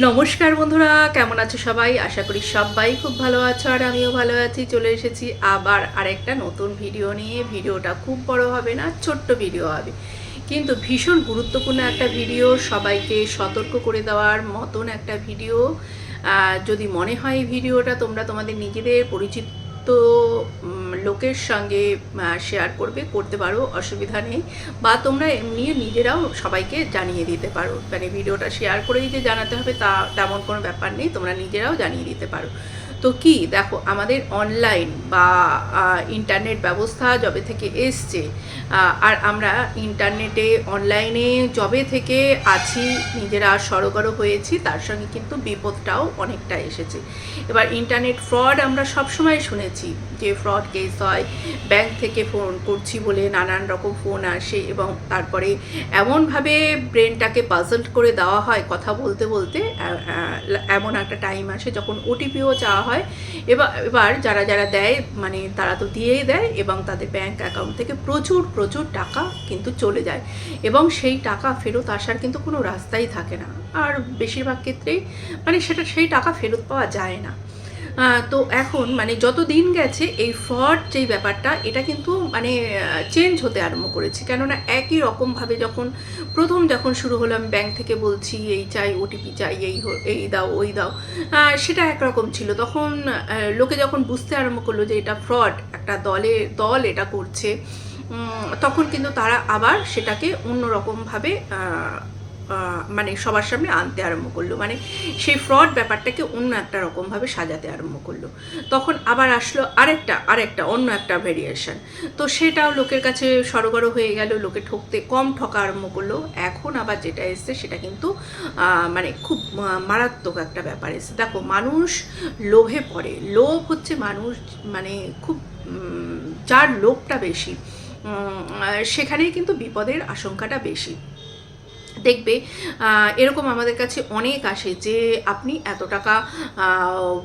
নমস্কার বন্ধুরা, কেমন আছো সবাই? আশা করি সবাই খুব ভালো আছো আর আমিও ভালো আছি। চলে এসেছি আবার আরেকটা নতুন ভিডিও নিয়ে। ভিডিওটা খুব বড় হবে না, ছোট্ট ভিডিও হবে। কিন্তু ভীষণ গুরুত্বপূর্ণ একটা ভিডিও, সবাইকে সতর্ক করে দেওয়ার মতন একটা ভিডিও। যদি মনে হয় এই ভিডিওটা তোমরা তোমাদের নিজেদের পরিচিত লোকের সঙ্গে শেয়ার করবে, করতে পারো, অসুবিধা নেই। বা তোমরা এমনি নিজেরাও সবাইকে জানিয়ে দিতে পারো। মানে ভিডিওটা শেয়ার করেই যে জানাতে হবে তা তেমন কোনো ব্যাপার নেই, তোমরা নিজেরাও জানিয়ে দিতে পারো। তো কি? দেখো, আমাদের অনলাইন বা ইন্টারনেট ব্যবস্থা যবে থেকে এসছে আর আমরা ইন্টারনেটে অনলাইনে যবে থেকে আছি, নিজেরা সরগর হয়েছি, তার সঙ্গে কিন্তু বিপদটাও অনেকটা এসেছে। এবার ইন্টারনেট ফ্রড আমরা সবসময় শুনেছি, যে ফ্রড কেস হয় ব্যাংক থেকে ফোন করছি বলে নানান রকম ফোন আসে এবং তারপরে এমনভাবে ব্রেনটাকে পাজল্ট করে দেওয়া হয়, কথা বলতে বলতে এমন একটা টাইম আসে যখন ওটিপিও চাওয়া হয় এবার এবার যারা যারা দেয় মানে তারা তো দিয়েই দেয় এবং তাদের ব্যাংক অ্যাকাউন্ট থেকে প্রচুর প্রচুর টাকা কিন্তু চলে যায় এবং সেই টাকা ফেরত আসার কিন্তু কোনো রাস্তাই থাকে না। আর বেশিরভাগ ক্ষেত্রেই মানে সেটা, সেই টাকা ফেরত পাওয়া যায় না। তো এখন মানে যত দিন গেছে এই ফ্রড যেই ব্যাপারটা, এটা কিন্তু মানে চেঞ্জ হতে আরম্ভ করেছে। কেননা একই রকমভাবে যখন প্রথম যখন শুরু হলো, আমি ব্যাংক থেকে বলছি, এই চাই ওটিপি চাই, এই এই দাও, ওই দাও সেটা একরকম ছিল। তখন লোকে যখন বুঝতে আরম্ভ করল যে এটা ফ্রড একটা দলে, দল এটা করছে তখন কিন্তু তারা আবার সেটাকে অন্যরকমভাবে মানে সবার সামনে আনতে আরম্ভ করল। মানে সেই ফ্রড ব্যাপারটাকে অন্য একটা রকমভাবে সাজাতে আরম্ভ করল। তখন আবার আসলো আরেকটা আরেকটা, অন্য একটা ভেরিয়েশন তো সেটাও লোকের কাছে সরগর হয়ে গেল, লোকে ঠকতে কম ঠকা আরম্ভ করল। এখন আবার যেটা এসছে সেটা কিন্তু মানে খুব মারাত্মক একটা ব্যাপার এসছে। দেখো, মানুষ লোভে পড়ে। লোভ হচ্ছে মানুষ মানে খুব যার লোভটা বেশি সেখানেই কিন্তু বিপদের আশঙ্কাটা বেশি। দেখবে এরকম আমাদের কাছে অনেক আসে যে আপনি এত টাকা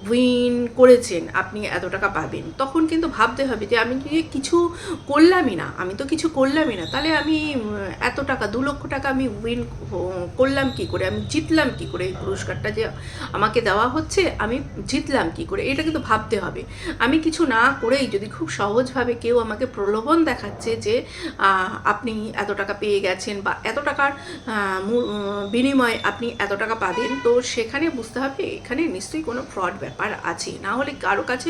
উইন করেছেন, আপনি এত টাকা পাবেন। তখন কিন্তু ভাবতে হবে যে আমি কিছু করলামই না। আমি তো কিছু করলামই না। তাহলে আমি এত টাকা, দু লক্ষ টাকা আমি উইন করলাম কি করে? আমি জিতলাম কি করে? এই পুরস্কারটা যে আমাকে দেওয়া হচ্ছে, আমি জিতলাম কি করে? এটা কিন্তু ভাবতে হবে। আমি কিছু না করেই যদি খুব সহজভাবে কেউ আমাকে প্রলোভন দেখাচ্ছে যে আপনি এত টাকা পেয়ে গেছেন বা এত টাকার বিনিময়ে আপনি এত টাকা পাবেন, তো সেখানে বুঝতে হবে এখানে নিশ্চয়ই কোনো ফ্রড ব্যাপার আছে। না হলে কারও কাছে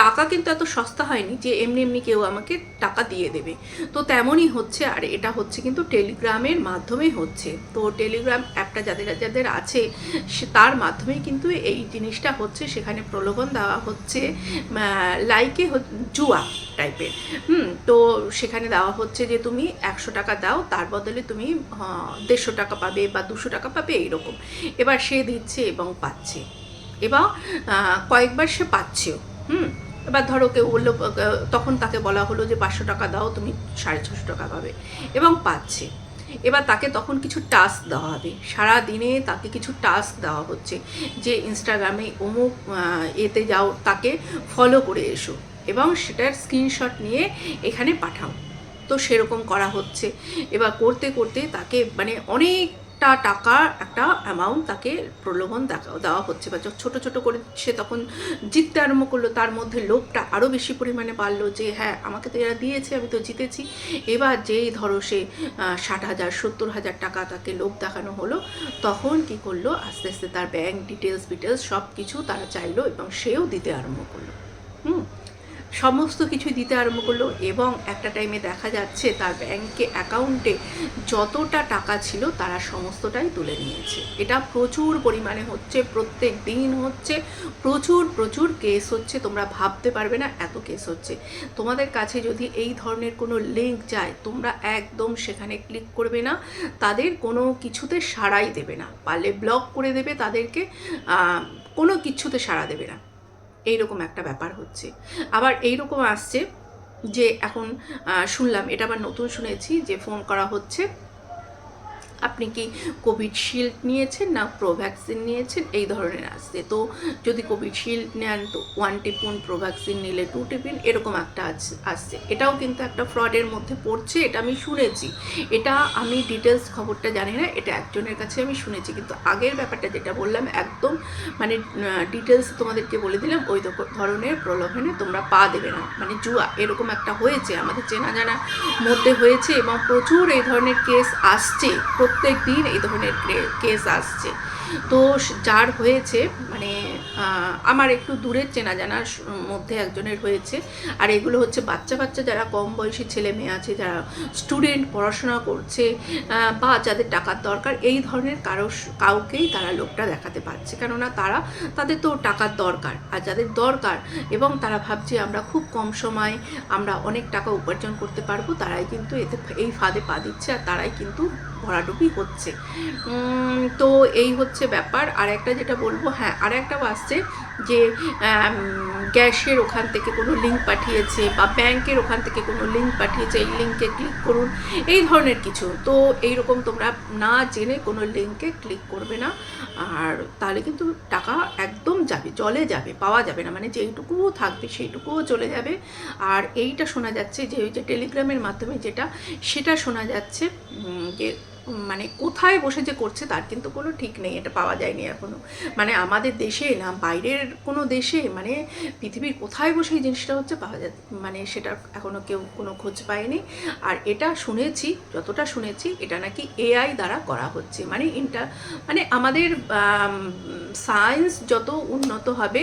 টাকা কিন্তু এত সস্তা হয়নি যে এমনি এমনি কেউ আমাকে টাকা দিয়ে দেবে। তো তেমনই হচ্ছে, আর এটা হচ্ছে কিন্তু টেলিগ্রামের মাধ্যমে হচ্ছে। তো টেলিগ্রাম অ্যাপটা যাদের যাদের আছে তার মাধ্যমে কিন্তু এই জিনিসটা হচ্ছে, সেখানে প্রলোভন দেওয়া হচ্ছে লাইকে জুয়া। টাইপের হুম, তো সেখানে দেওয়া হচ্ছে যে তুমি একশো টাকা দাও, তার বদলে তুমি দেড়শো টাকা পাবে বা দুশো টাকা পাবে এইরকম এবার সে দিচ্ছে এবং পাচ্ছে। এবং কয়েকবার সে পাচ্ছেও। হুম, এবার ধরো কেউ বলল তখন তাকে বলা হলো যে পাঁচশো টাকা দাও, তুমি সাড়ে ছশো টাকা পাবে। এবং পাচ্ছে। এবার তাকে তখন কিছু টাস্ক দেওয়া হবে। সারা দিনে তাকে কিছু টাস্ক দেওয়া হচ্ছে। যে ইনস্টাগ্রামে অমুক এতে যাও, তাকে ফলো করে এসো। এবং সেটার স্ক্রিনশট নিয়ে এখানে পাঠাও। তো সেরকম করা হচ্ছে। এবার করতে করতে তাকে মানে অনেকটা টাকা একটা অ্যামাউন্ট তাকে প্রলোভন দেখা, দেওয়া হচ্ছে। বা ছোট ছোট করে সে তখন জিততে আরম্ভ করল, তার মধ্যে লোভটা আরও বেশি পরিমাণে বাড়লো যে হ্যাঁ আমাকে তো এরা দিয়েছে, আমি তো জিতেছি। এবার যেই ধরো সে ষাট হাজার, সত্তর হাজার টাকা তাকে লোভ দেখানো হলো, তখন কি করল? আস্তে আস্তে তার ব্যাংক ডিটেলস বিটেলস সব কিছু তারা চাইলো এবং সেও দিতে আরম্ভ করল। হুম? সমস্ত কিছুই দিতে আরম্ভ করল এবং একটা টাইমে দেখা যাচ্ছে তার ব্যাংকে অ্যাকাউন্টে যতটা টাকা ছিল তারা সমস্তটাই তুলে নিয়েছে। এটা প্রচুর পরিমাণে হচ্ছে, প্রত্যেক দিন হচ্ছে, প্রচুর প্রচুর কেস হচ্ছে, তোমরা ভাবতে পারবে না, এত কেস হচ্ছে। তোমাদের কাছে যদি এই ধরনের কোনো লিঙ্ক যায়, তোমরা একদম সেখানে ক্লিক করবে না, তাদের কোনো কিছুতে সাড়াই দেবে না। পারলে ব্লক করে দেবে তাদেরকে কোনো কিছুতে সাড়া দেবে না। এইরকম একটা ব্যাপার হচ্ছে। আবার এইরকম আসছে যে এখন শুনলাম, এটা আবার নতুন শুনেছি যে ফোন করা হচ্ছে আপনি কি কোভিডশিল্ড নিয়েছেন না প্রোভ্যাক্সিন নিয়েছেন? এই ধরনের আসছে। তো যদি কোভিডশিল্ড নেন, তো ওয়ান টিপুন প্রোভ্যাক্সিন নিলে টু টিপিন, এরকম একটা আসছে। এটাও কিন্তু একটা ফ্রডের মধ্যে পড়ছে, এটা আমি শুনেছি। এটা আমি ডিটেলস খবরটা জানি না, এটা একজনের কাছে আমি শুনেছি। কিন্তু আগের ব্যাপারটা যেটা বললাম, একদম মানে ডিটেলস তোমাদেরকে বলে দিলাম, ওই ধরনের প্রলোভনে তোমরা পা দেবে না। মানে জুয়া, এরকম একটা হয়েছে। আমাদের চেনা জানা মধ্যে হয়েছে এবং প্রচুর এই ধরনের কেস আসছে। প্রত্যেক দিন এই ধরনের কেস আসছে। তো যার হয়েছে মানে আমার একটু দূরের চেনা জানার মধ্যে একজনের হয়েছে। আর এগুলো হচ্ছে বাচ্চা বাচ্চা যারা কম বয়সী ছেলে মেয়ে আছে, যারা স্টুডেন্ট, পড়াশোনা করছে বা যাদের টাকার দরকার, এই ধরনের কারও কাউকেই তারা লোকটা দেখাতে পারছে। কেননা তারা, তাদের তো টাকার দরকার। আর যাদের দরকার এবং তারা ভাবছে আমরা খুব কম সময় আমরা অনেক টাকা উপার্জন করতে পারব, তারাই কিন্তু এতে এই ফাঁদে পা দিচ্ছে, আর তারাই কিন্তু ভরাডুবি হচ্ছে। তো এই হচ্ছে ব্যাপার আর একটা যেটা বলব হ্যাঁ আর একটা আসছে যে গ্যাসের ওখান থেকে কোনো লিঙ্ক পাঠিয়েছে বা ব্যাংকের ওখান থেকে কোনো লিঙ্ক পাঠিয়েছে, এই লিঙ্কে ক্লিক করুন, এই ধরনের কিছু। তো এইরকম তোমরা না জেনে কোনো লিঙ্কে ক্লিক করবে না, আর তাহলে কিন্তু টাকা একদম যাবে, জলে যাবে, পাওয়া যাবে না। মানে যেইটুকু থাকবে, সেইটুকুও চলে যাবে। আর এইটা শোনা যাচ্ছে যে, ওই যে টেলিগ্রামের মাধ্যমে যেটা, সেটা শোনা যাচ্ছে যে মানে কোথায় বসে যে করছে তার কিন্তু কোনো ঠিক নেই, এটা পাওয়া যায়নি এখনও। মানে আমাদের দেশে না, বাইরের কোনো দেশে মানে পৃথিবীর কোথায় বসে এই জিনিসটা হচ্ছে পাওয়া যায় মানে সেটা এখনও কেউ কোনো খোঁজ পায়নি। আর এটা শুনেছি, যতটা শুনেছি, এটা নাকি এআই দ্বারা করা হচ্ছে। মানে ইন্টার মানে আমাদের সায়েন্স যত উন্নত হবে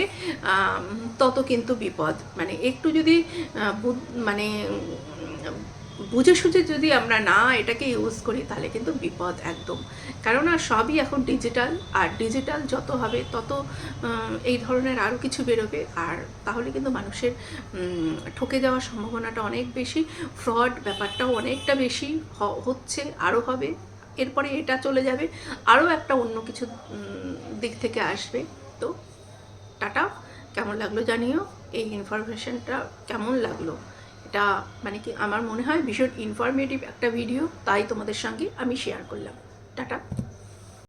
তত কিন্তু বিপদ। মানে একটু যদি মানে বুঝে সুঝে যদি আমরা না এটাকে ইউজ করি, তাহলে কিন্তু বিপদ একদম। কেননা সবই এখন ডিজিটাল আর ডিজিটাল যত হবে, তত এই ধরনের আরও কিছু বেরোবে। আর তাহলে কিন্তু মানুষের ঠকে যাওয়ার সম্ভাবনাটা অনেক বেশি ফ্রড ব্যাপারটাও অনেকটা বেশি হচ্ছে আরও হবে। এরপরে এটা চলে যাবে আরও একটা অন্য কিছু দিক থেকে আসবে। তো, টাটা। কেমন লাগল জানিও? এই ইনফরমেশনটা কেমন লাগল? এটা মানে কি আমার মনে হয় ভীষণ ইনফরমেটিভ একটা ভিডিও তাই তোমাদের সঙ্গে আমি শেয়ার করলাম। টাটা।